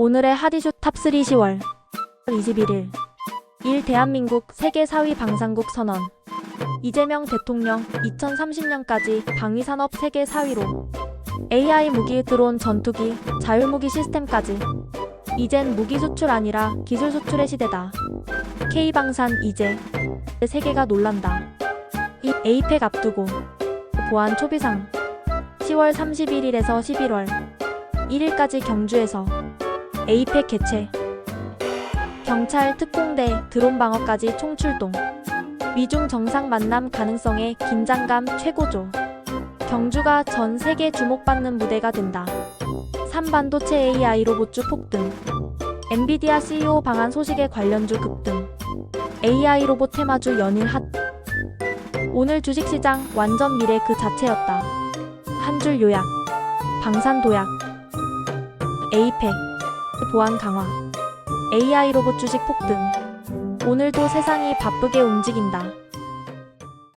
오늘의 핫이슈 탑3 10월. 21일 1. 대한민국 세계 4위 방산국 선언. 이재명 대통령 2030년까지 방위산업 세계 4위로. AI 무기, 드론, 전투기, 자율무기 시스템까지. 이젠 무기 수출 아니라 기술 수출의 시대다. K방산 이제. 세계가 놀란다. 이 에이펙 앞두고 보안 초비상. 10월 31일에서 11월. 1일까지 경주에서 에이펙 개최. 경찰 특공대 드론 방어까지 총출동. 미중 정상 만남 가능성에 긴장감 최고조. 경주가 전 세계 주목받는 무대가 된다. 3반도체 AI 로봇주 폭등. 엔비디아 CEO 방한 소식에 관련주 급등. AI 로봇 테마주 연일 핫. 오늘 주식시장 완전 미래 그 자체였다. 한 줄 요약. 방산 도약. 에이펙 보안 강화 AI 로봇 주식 폭등. 오늘도 세상이 바쁘게 움직인다